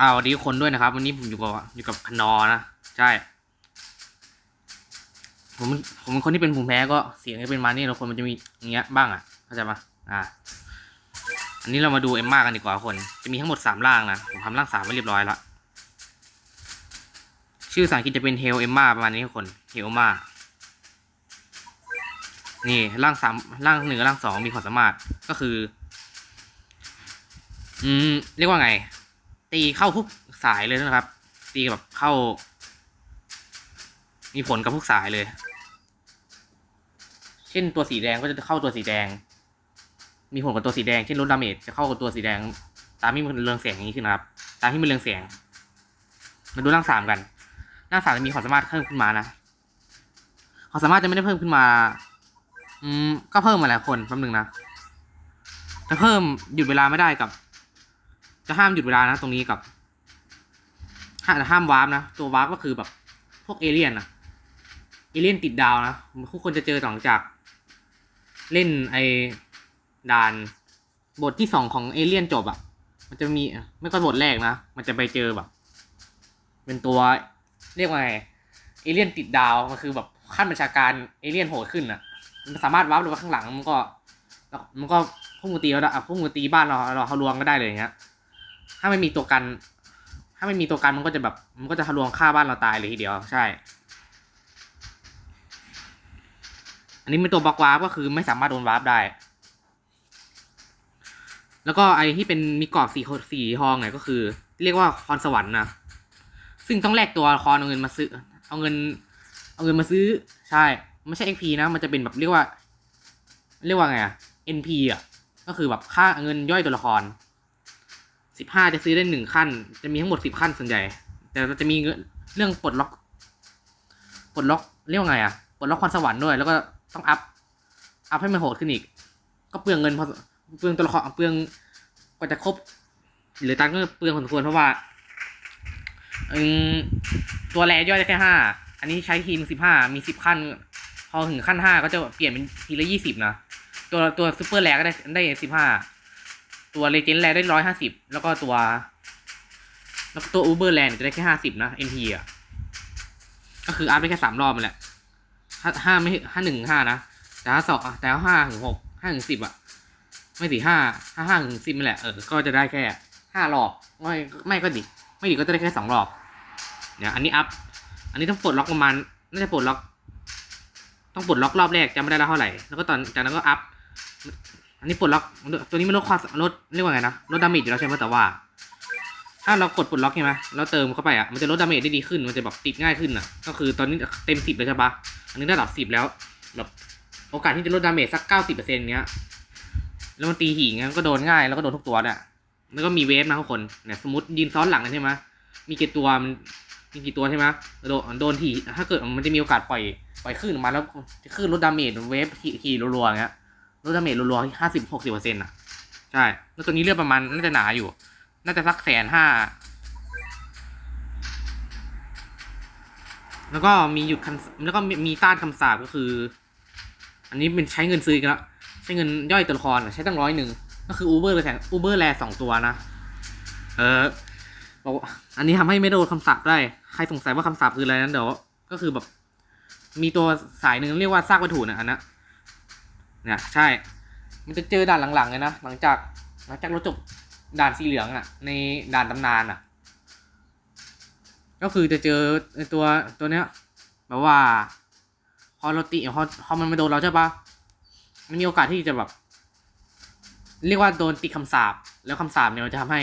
อ้าวสวัสดีทุกคนด้วยนะครับ วันนี้ผมอยู่กับอยู่กับคนอนะใช่ผมผมเป็นคนที่เป็นภูมิแพ้ก็เสียงจะเป็นมานี่เราคนมันจะมีอย่างเงี้ยบ้างอะเข้าใจปะอ่า อันนี้เรามาดูเอ็มมากันดีกว่าคน จะมีทั้งหมดสามร่างนะผมทำร่างสามไว้เรียบร้อยละชื่อภาษาอังกฤษจะเป็นเฮลเอ็มมาประมาณนี้ทุกคนเฮลมานี่ร่างสามร่างหนึ่งร่างสองมีความสามารถก็คือ อืมเรียกว่าไง ตีเข้าทุกสายเลยนะครับ ตีแบบเข้า มีผลกับทุกสายเลย เช่นตัวสีแดงก็จะเข้าตัวสีแดง มีผลกับตัวสีแดงเช่นลดดาเมจจะเข้ากับตัวสีแดง ตามที่มันเรืองแสงอย่างนี้ขึ้นนะครับ ตามที่มันเรืองแสงมาดูร่างสามกันร่างสามจะมีความสามารถเพิ่มขึ้นมานะความสามารถจะไม่ได้เพิ่มขึ้นมา อืมก็เพิ่มมาหละคนแป๊บนึงนะจะเพิ่มหยุดเวลาไม่ได้กับ จะห้ามหยุดเวลานะตรงนี้กับห้ามห้ามวาร์ปนะ ตัววาร์ปก็คือแบบพวกเอเลี่ยนนะเอเลี่ยนติดดาวนะทุกคนจะเจอหลังจาก เล่นไอ้ด่านบทที่สองของเอเลี่ยนจบอะ่ะ มันจะมีไม่ก็บทแรกนะ มันจะไปเจอแบบ เป็นตัวเรียกว่าไงเอเลี่ยนติดดาวมันคือแบบขั้นบัญชาการเอเลี่ยนโหดขึ้นอะมันสามารถวาร์ปลงมาข้างหลังมันก็มันก็พุ่งมาตีเราได้พุ่งมาตีบ้านเราเราทะลวงก็ได้เลยอย่างเงี้ย ถ้าไม่มีตัวกัน ถ้าไม่มีตัวกันมันก็จะแบบ มันก็จะทะลวงฆ่าบ้านเราตายเลยทีเดียว ใช่ อันนี้เป็นตัวบล็อกวาร์ปก็คือไม่สามารถโดนวาร์ปได้ แล้วก็ไอที่เป็นมีกรอบสีสีทองเนี่ยก็คือ เรียกว่าพรสวรรค์นะ ซึ่งต้องแลกตัวละครเอาเงินมาซื้อ เอาเงิน เอาเงินมาซื้อ ใช่ ไม่ใช่ XP นะ มันจะเป็นแบบเรียกว่า เรียกว่าไงอะ NP อะ ก็คือแบบค่าเงินย่อยตัวละคร สิบห้าจะซื้อได้หนึ่งขั้น จะมีทั้งหมดสิบขั้นส่วนใหญ่ แต่จะมีเรื่องปลดล็อกปลดล็อกเรียกว่าไงอะปลดล็อกความสวรรค์ด้วย แล้วก็ต้องอัพ อัพให้มันโหดขึ้นอีก ก็เปลืองเงินพอเปลืองตัวละครเปลืองกว่าจะครบ หรือตังก็เปลืองพอสมควรเพราะว่าอืมตัวแรย่อยได้แค่ห้าอันนี้ใช้ทีมสิบห้ามีสิบขั้น พอถึงขั้นห้าก็จะเปลี่ยนเป็นทีละยี่สิบนะ ตัวตัวซูเปอร์แรก็ได้ได้สิบห้า ตัวเลเจนด์แรได้ร้อยห้าสิบแล้วก็ตัว แล้วตัวอูเบอร์แลนจะได้แค่ห้าสิบนะ NP อะ ก็คืออัพได้แค่สามรอบมันแหละห้าห้าไม่ห้าหนึ่งห้านะ แต่ถ้าสองแต่ห้าถึงหกห้าถึงสิบอะ ไม่สี่ห้าห้าห้าถึงสิบนี่แหละเออ ก็จะได้แค่ห้ารอบ ไม่ไม่ก็ดิ ไม่ดิก็จะได้แค่สองรอบ เนี่ย อันนี้อัพ อันนี้ต้องปลดล็อกประมาณ น่าจะปลดล็อก ต้องปลดล็อกรอบแรกจำไม่ได้แล้วเท่าไหร่ แล้วก็ตอนจากนั้นก็อัพ อันนี้ปลดล็อกตัวนี้มันลดความลดเรียกว่าไงนะลดดาเมจอยู่แล้วใช่ไหมแต่ว่า ถ้าเรากดปลดล็อกใช่ไหมแล้วเติมเข้าไปอะมันจะลดดาเมจได้ดีขึ้นมันจะแบบติดง่ายขึ้นอะ ก็คือตอนนี้เต็มสิบเลยใช่ปะอันนี้ระดับสิบแล้วแบบโอกาสที่จะลดดาเมจสักเก้าสิบเปอร์เซ็นต์เงี้ยแล้วมันตีหิ่งเงี้ยก็โดนง่ายแล้วก็โดนทุกตัวเนี่ยแล้วก็มีเวฟนะทุกคนเนี่ยสมมติยืนซ้อนหลังกันใช่ไหมมีกี่ตัวมันมีกี่ตัวใช่ไหมโดนโดนทีถ้าเกิดมันจะมีโอกาสปล่อยปล่อยคลื่นออกมาแล้วคลื่นลดดาเมจเวฟขี่รัวๆเงี้ย ลดดาเมจรัวๆห้าสิบหกสิบเปอร์เซ็นต์อะ ใช่ แล้วตัวนี้เลือดประมาณน่าจะหนาอยู่ น่าจะสักแสนห้า แล้วก็มีหยุดคำแล้วก็มีมต้านคำสาปก็คือ อันนี้เป็นใช้เงินซื้อกันแล้วใช้เงินย่อยตัวละครใช้ตั้งร้อยหนึ่ง ก็คืออูเบอร์เลยแสนอูเบอร์แลสองตัวนะ เออบอกอันนี้ทำให้ไม่โดนคำสาปได้ ใครสงสัยว่าคำสาปคืออะไรนั้นเดี๋ยว ก็คือแบบ มีตัวสายหนึ่งเรียกว่าซากวัตถุนะอันนั้น เนี่ยใช่ มันจะเจอด่านหลังๆเลยนะหลังจากหลังจากเราจบด่านสีเหลืองอะ่ะ ในด่านตำนานอะ่ะ ก็คือจะเจอตัวตัวเนี้ยแบบว่าพอเราตีพอพอมันมาโดนเราใช่ปะมันมีโอกาสที่จะแบบ เรียกว่าโดนติดคำสาปแล้วคำสาปเนี่ยมันจะทำให้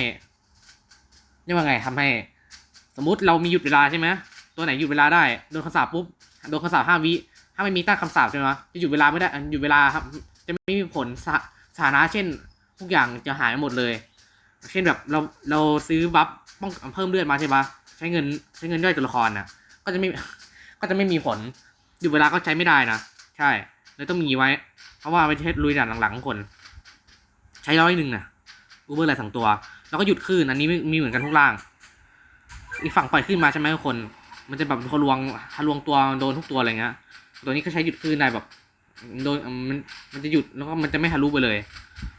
เรียกว่าไงทำให้ สมมุติเรามีหยุดเวลาใช่ไหมตัวไหนหยุดเวลาได้โดนคำสาปปุ๊บโดนคำสาปห้าวิ ถ้าไม่มีตั้งคำสาปใช่ไหมจะหยุดเวลาไม่ได้หยุดเวลาครับ จะไม่มีผลสาสถานะเช่น ทุกอย่างจะหายหมดเลย เช่นแบบเราเราซื้อบัฟป้องเพิ่มเลือดมาใช่ปะใช้เงินใช้เงินย่อยตัวละครน่ะก็จะไม่ก็จะไม่มีผลหยุดเวลาก็ใช้ไม่ได้นะใช่เลยต้องมีไว้ เพราะว่าไปเทสลุยด่านหลังๆคน ใช้ร้อยหนึ่งน่ะอูเบอร์อะไรสองตัว แล้วก็หยุดคลื่นอันนี้มีเหมือนกันทุกล่าง อีกฝั่งปล่อยขึ้นมาใช่ไหมทุกคน มันจะแบบทะลวงทะลวงตัวโดนทุกตัวอะไรเงี้ย ตัวนี้ก็ใช้หยุดคลื่นได้แบบโดนมันมันจะหยุดแล้วก็มันจะไม่ทะลุไปเลย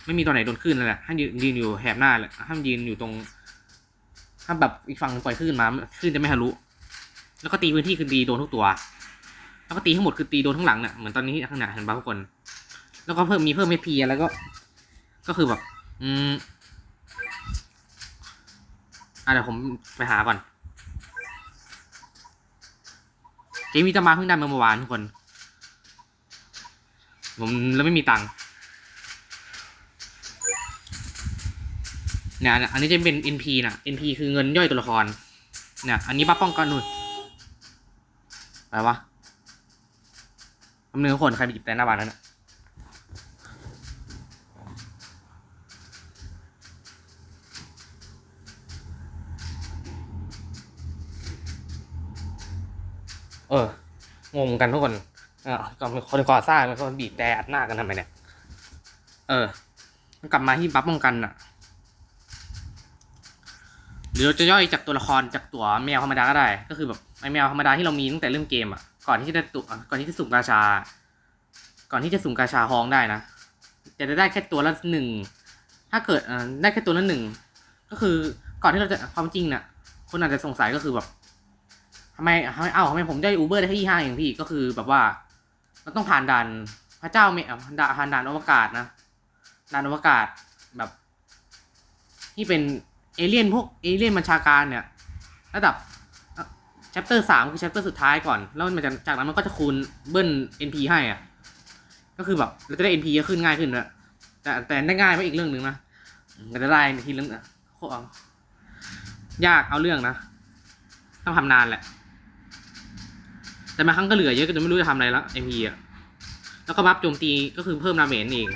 ไม่มีตัวไหนโดนคลื่นเลยแหละให้ยืนยืนอยู่แหบหน้าเลยห้ามยืนอยู่ตรงถ้าแบบอีกฝั่งปล่อยคลื่นมาคลื่นจะไม่ทะลุ แล้วก็ตีพื้นที่คือตีโดนทุกตัว แล้วก็ตีทั้งหมดคือตีโดนทั้งหลังเนี่ยเหมือนตอนนี้ข้างหน้าเห็นป่ะทุกคน แล้วก็เพิ่มมีเพิ่มเอพีแล้วก็ ก็คือแบบ อืมอะเดี๋ยวผมไปหาก่อนเกมมีจะมาเพิ่งได้เมื่อวานทุกคน ผมแล้วไม่มีตังค์เนี่ยอันนี้จะเป็น NP นะ NP คือเงินย่อยตัวละครเนี่ยอันนี้บัฟป้องกันนู่นอะไรวะคำนึงคนใครไปหยิบแต่หน้าบ้านนั่นนะเออ งงกันทุกคน อ่าก็คนก่อสร้างมันคนบีบแต่อัดหน้ากันทำไมเนี่ย เออกลับมาที่บัฟป้องกันอะหรือเราจะย่อยจากตัวละครจากตัวแมวธรรมดาก็ได้ ก็คือแบบไอแมวธรรมดาที่เรามีตั้งแต่เริ่มเกมอะก่อนที่จะตุก่อนที่จะสุ่มกาชา ก่อนที่จะสุ่มกาชาฮองได้นะจะได้แค่ตัวละหนึ่งถ้าเกิดได้แค่ตัวละหนึ่งก็คือก่อนที่เราจะความจริงน่ะคนอาจจะสงสัยก็คือแบบทำไมทำไมเอ้าทำไมผมได้อูเบอร์ได้แค่ยี่ห้าเองพี่ก็คือแบบว่า เราต้องผ่านด่านพระเจ้าเมอะด่านผ่านด่านอวกาศนะด่านอวกาศแบบ ที่เป็นเอเลี่ยนพวกเอเลี่ยนบัญชาการเนี่ย ระดับแชปเตอร์สามคือแชปเตอร์สุดท้ายก่อน แล้วมันจะจากนั้นมันก็จะคูณเบิ้ล NP ให้อะ ก็คือแบบเราจะได้ NP เยอะขึ้นง่ายขึ้นนะแต่แต่ได้ง่ายไม่อีกเรื่องหนึ่งนะแต่จะได้ทีเรื่องโคตรยากเอาเรื่องนะ ต้องทำนานแหละ แต่บางครั้งก็เหลือเยอะก็จะไม่รู้จะทำอะไรแล้ว NP อะแล้วก็บัฟโจมตีก็คือเพิ่มดาเมจเอง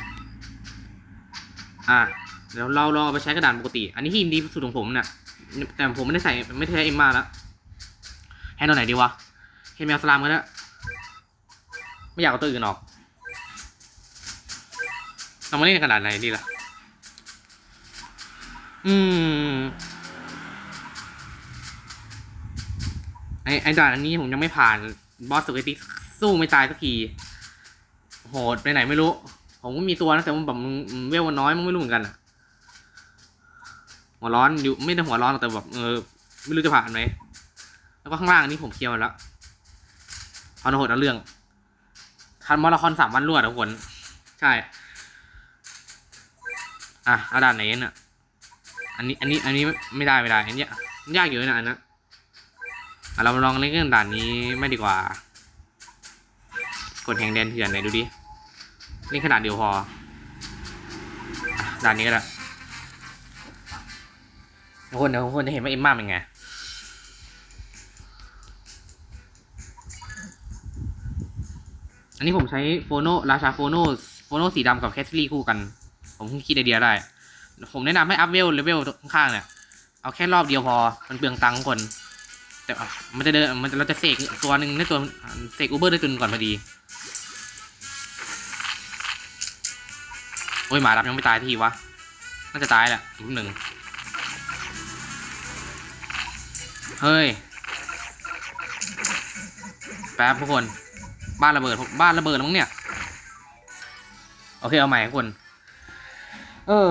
อ่าเดี๋ยวเราลองเอาไปใช้กระดานปกติ อันนี้ทีมดีสุดของผมเนี่ยแต่ผมไม่ได้ใส่ไม่ใช้เอ็มมาแล้วให้ตัวไหนดีวะเฮมเมลสลามก็ได้ไม่อยากเอาตัวอื่นออกเรามาเล่นกระดาษไหนดีล่ะ อืม ไอไอด่านอันนี้ผมยังไม่ผ่าน บอสสุกิติสู้ไม่ตายสักที โหดไปไหนไม่รู้ ผมก็มีตัวนะแต่มันแบบเวลมันน้อยมึงไม่รู้เหมือนกันอะหัวร้อนอยู่ไม่ได้หัวร้อนแต่แบบเออไม่รู้จะผ่านไหมแล้วก็ข้างล่างอันนี้ผมเคลียร์มาแล้วพอนโหดเอาเรื่อง ทันมาราธอนสามวันรวดทุกคน ใช่ อะเอาด่านไหนเนี่ยอันนี้ อันนี้ อันนี้ไม่ได้ไม่ได้ อันนี้ยากอยู่นะอันนั้น เราลองเล่นกันด่านนี้ไม่ดีกว่า กดแห่งแดนเถื่อนไหนดูดิเล่นขนาดเดียวพอ ด่านนี้ก็ได้ทุกคนเดี๋ยวทุกคนจะเห็นว่าเอ็มม่าเป็นไงอันนี้ผมใช้โฟโนราชาโฟโนโฟโนสีดำกับแคสซี่คู่กัน ผมเพิ่งคิดไอเดียได้ ผมแนะนำให้อัพเวลเลเวลข้างๆเนี่ย เอาแค่รอบเดียวพอ มันเปลืองตังค์คน แต่มันจะเดินมันเราจะเสกตัวหนึ่งได้ตัวเสกอูเบอร์ได้ตัวหนึงก่อนพอดีโอ้ยหมาดับยังไม่ตายทีวะน่าจะตายแหละอีกหนึ่งเฮ้ยแป๊บทุกคนบ้านระเบิดบ้านระเบิดแล้วมั้งเนี่ย โอเคเอาใหม่ทุกคน เออ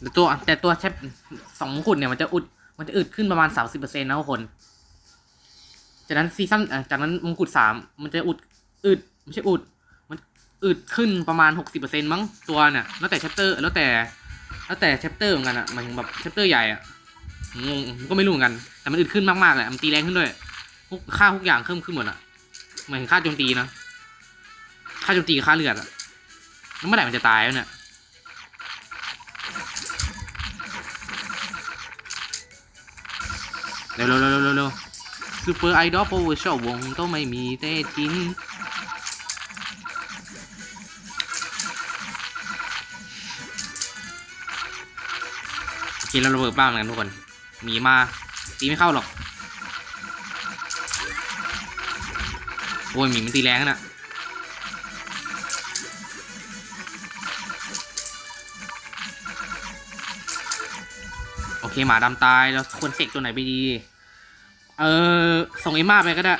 แต่ตัวแต่ตัวแชปสองขุดเนี่ยมันจะอุด มันจะอึดขึ้นประมาณสามสิบเปอร์เซ็นต์นะทุกคน จากนั้นซีซั่นจากนั้นมงกุฎสามมันจะอุดอึดไม่ใช่อุด มันอึดขึ้นประมาณหกสิบเปอร์เซ็นต์มั้งตัวเนี่ยแล้วแต่แชปเตอร์แล้วแต่ แล้วแต่แชปเตอร์เหมือนกันอะหมายถึงแบบแชปเตอร์ใหญ่อะงงก็ไม่รู้เหมือนกัน แต่มันอึดขึ้นมากๆเลยมันตีแรงขึ้นด้วยทุกค่าทุกอย่างเพิ่มขึ้นหมดอะหมายถึงค่าโจมตีนะค่าโจมตีค่าเลือดอะแล้วเมื่อไหร่มันจะตายวะเนี่ย ร็วเร็วเร็วเร็วซูเปอร์ไอดอลโปรเวอร์ชวงต้องไม่มีเต้ทิ้งโอเคเราระเบิดบ้างกันทุกคนหมีมาตีไม่เข้าหรอกโอ้ยหมีมันตีแรงนะโอเคหมาดำตายแล้วควรเสกตัวไหนไปดี เออส่งเอมมาไปก็ได้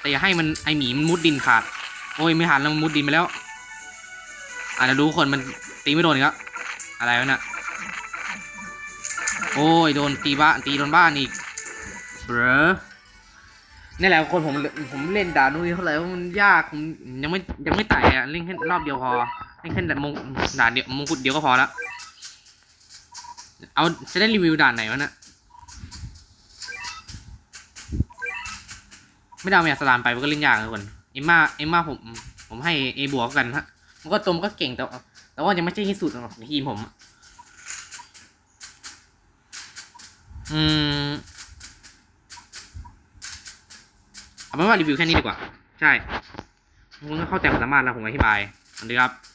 แต่อย่าให้มันไอหมีมันมุดดินขาด โอ้ยไม่หันแล้วมันมุดดินไปแล้วอะเดี๋ยวดูคนมันตีไม่โดนอีกแล้วอะไรวะน่ะโอ้ยโดนตีบ้านตีโดนบ้านอีกเบรอนี่แหละคนผมผมเล่นด่านุ้ยเท่าไหร่ว่ามันยากผมยังไม่ยังไม่ไต่อะเล่นแค่รอบเดียวพอเล่นแค่ดมงด่านเดียวมงกุฎเดียวก็พอละเอาจะได้รีวิวด่านไหนวะน่ะ ไม่ได้เอาแมวสลามไปมันก็เล่นยากนะทุกคนเอ็มม่าเอ็มม่าผม ผมให้เอบวกกันฮะมันก็ตมก็เก่งแต่แต่ว่ายังไม่ใช่ที่สุดของทีมผมอะอืมเอาเป็นว่ารีวิวแค่นี้ดีกว่า ใช่คุณก็เข้าใจความสามารถแล้วผมอธิบายสวัสดีครับ